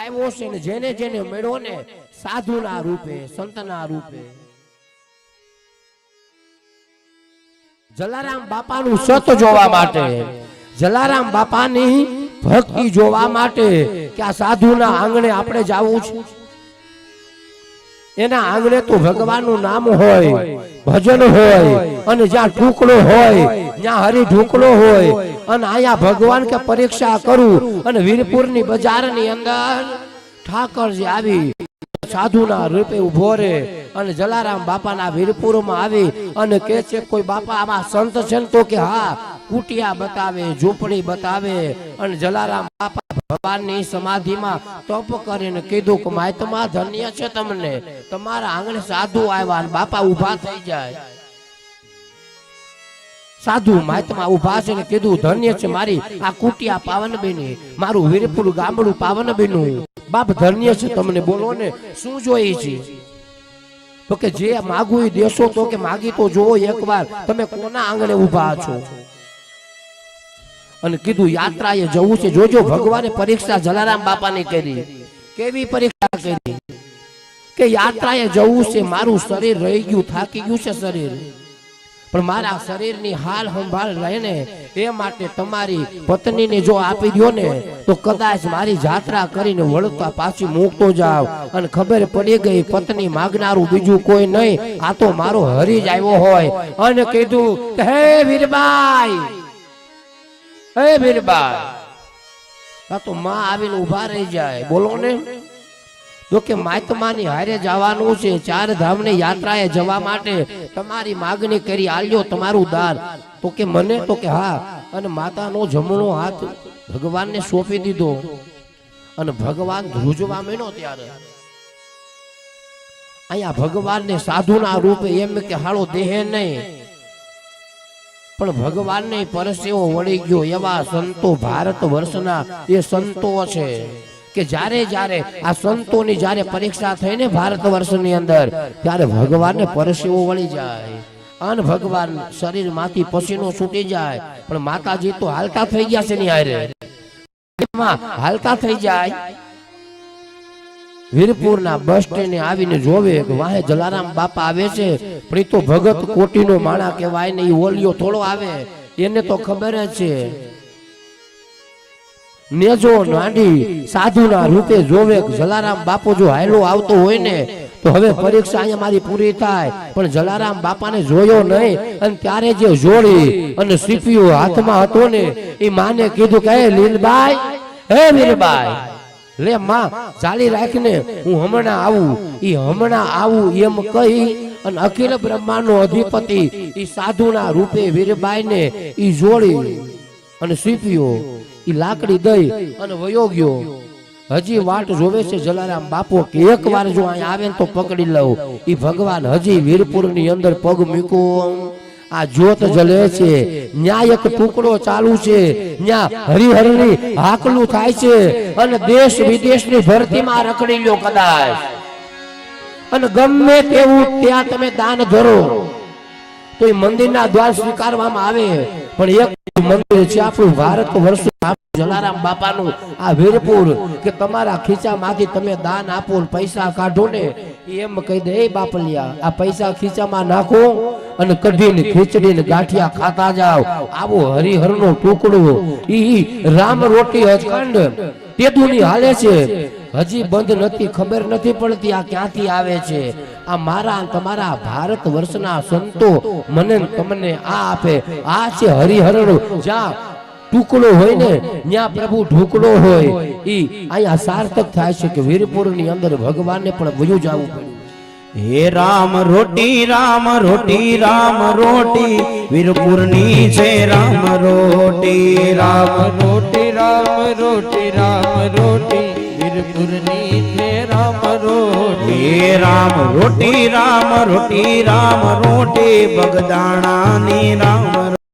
આવ્યો છે ને જેને જેને મેળો ને સાધુના રૂપે, સંતના રૂપે. જલારામ બાપાનું સત જોવા માટે, જલારામ બાપાની ભક્તિ જોવા માટે કે આ સાધુના આંગણે આપણે જાવું છે? એના આંગણે તો ભગવાનનું નામ હોય, ભજન હોય, અને જ્યાં ઢોકળો હોય, જ્યાં હરી ઢોકળો હોય, અને અહીંયા ભગવાન કે પરીક્ષા કરું, અને વીરપુરની બજારની અંદર ઠાકરજી આવી, સાધુના રૂપે ઊભો રે અને જલારામ બાપાના વીરપુરમાં આવી અને કે છે, કોઈ બાપા આમાં સંત છે તો કે હા, કુટિયા બતાવે, ઝૂંપડી બતાવે. અને જલારામ બાપા ભગવાનની સમાધિમાં તપ કરીને કીધું કે માયતમાં ધન્ય છે તમને. તમારા આંગણે સાધુ આવ્યા અને બાપા ઊભા થઈ જાય. સાધુ માયતમાં ઊભા છે ને કીધું, ધન્ય છે મારી, આ કુટિયા પાવન બેની મારું વીરપુર ગામડું પાવન બેનું બાપ ધન્ય છે તમને બોલો ને, શું જોઈએ છે? તો કે જે માગું દેશો તો કે માગી તો જોવો એકવાર, તમે કોના આંગણે ઊભા છો? અને કીધું, યાત્રાએ જવું છે. જોજો, ભગવાને પરીક્ષા જલારામ બાપાની કરી. કેવી પરીક્ષા કરી? કે યાત્રાએ જવું છે, મારું શરીર રહી ગયું, થાકી ગયું છે શરીર. પણ મારા શરીરની હાલ સંભાળ રહે ને એ માટે તમારી પત્નીને જો આપી દો ને તો કદાચ મારી જાત્રા કરીને વળતા પાછી મૂકતો જાવ. અને ખબર પડી ગઈ, પત્ની માગનારું બીજું કોઈ નહીં. આ તો મારો હરી જ આવ્યો હોય. અને કીધું, હે વીરબાઈ હે વીરબાઈ. આ તો માં આવીને ઊભા રહી જાય. બોલો ને. જો કે માતમાની હારે જવાનું છે, ચાર ધામની યાત્રાએ જવા માટે તમારી માગણી કરી, આલ્યો તમારું દાન. તો કે મને? તો કે હા. અને માતાનો જમણો હાથ ભગવાનને સોંપી દીધો. અને ભગવાન ધ્રુજવા માંડ્યો ત્યારે. અહીંયા ભગવાનને સાધુના રૂપે એમ કે, હાળો દેહે નહીં. પણ ભગવાનને પરસેવો વળી ગયો, એવા સંતો ભારત વર્ષના એ સંતો છે. કે જ્યારે જ્યારે આ સંતોની જ્યારે પરીક્ષા થઈ ને ભારત વર્ષની અંદર ત્યારે ભગવાનને પરસેવો વળી જાય. અન ભગવાન શરીરમાંથી પસીનો છૂટી જાય. પણ માતાજી તો હાલતા થઈ ગયા છે ની હારે. હાલતા થઈ જાય. વીરપુરના બસ સ્ટેન્ડે આવીને જોવે કે વાહે જલારામ બાપા આવે છે. પણ તો ભગત કોટીનો માણા કહેવાય ને એ ઓલિયો થોડો આવે. એને તો ખબર જ છે. નેજો નાડી સાધુના રૂપે જોવે જલારામ બાપુ જો હાયલો આવતો હોય ને, તો હવે પરીક્ષા અહીંયા મારી પૂરી થાય. પણ જલારામ બાપાને જોયો નહીં અને ત્યારે જે જોડી અને સીપીઓ હાથમાં હતો ને, એ માને કીધું કે લીલબાઈ હે વીરબાઈ લે માં ચાલી રાખને હું હમણાં આવું. એ હમણાં આવું એમ કહી અને અખિલ બ્રહ્માનો અધિપતિ એ સાધુના રૂપે વીરબાઈ ને એ જોડી અને સીપીઓ ઈ લાકડી દઈ અને વયો ગયો. હજી વાટ જોવે છે જલારામ બાપુ કે એક વાર જો અહીંયા આવે ને તો પકડી લઉં. એ ભગવાન હજી વીરપુરની અંદર પગ મૂકો. આ જ્યોત જલે છે. ન્યાય એક ટુકડો ચાલુ છે. ન્યા હરિહરની હાકલું થાય છે. અને દેશ વિદેશની ભરતીમાં રખડી લો કદાચ. અને ગમે તેવું ત્યાં તમે દાન ધરો. તો એ મંદિરના દ્વાર સ્વીકારવામાં આવે. પણ એક મંદિર છે, આપણું ભારત વર્ષ જલારામ બાપાનું આ વીરપુર કે તમારા ખીચામાંથી તમે દાન આપો પૈસા કાઢો ને, એમ કહી દે, એ બાપલિયા, આ પૈસા ખીચામાં નાખો અને કઢીને, ખીચડીને ગાંઠિયા ખાતા જાઓ. આવો હરિહરનો ટુકડો, ઈ રામ રોટી અખંડ તેદુની હાલે છે. હજી બંધ નથી, ખબર નથી પડતી આ ક્યાંથી આવે છે. આ મારા તમારા ભારત વર્ષના સંતો મને તમને આ આપે. આ છે હરિહરણ. જ્યાં ટુકડો હોય ને, ત્યાં પ્રભુ ઢુકડો હોય. એ અહીંયા સાર્થક થાય છે કે વીરપુરની અંદર ભગવાનને પણ વયું જવું પડ્યું. હે રામ રોટી રામ રોટી રામ રોટી. વીરપુરની છે રામ રોટી રામ રોટી રામ રોટી રામ રોટી. વીરપુરની છે રામ રોટી. રામ રોટી રામ રોટી રામ રોટી બગદાણાની રામ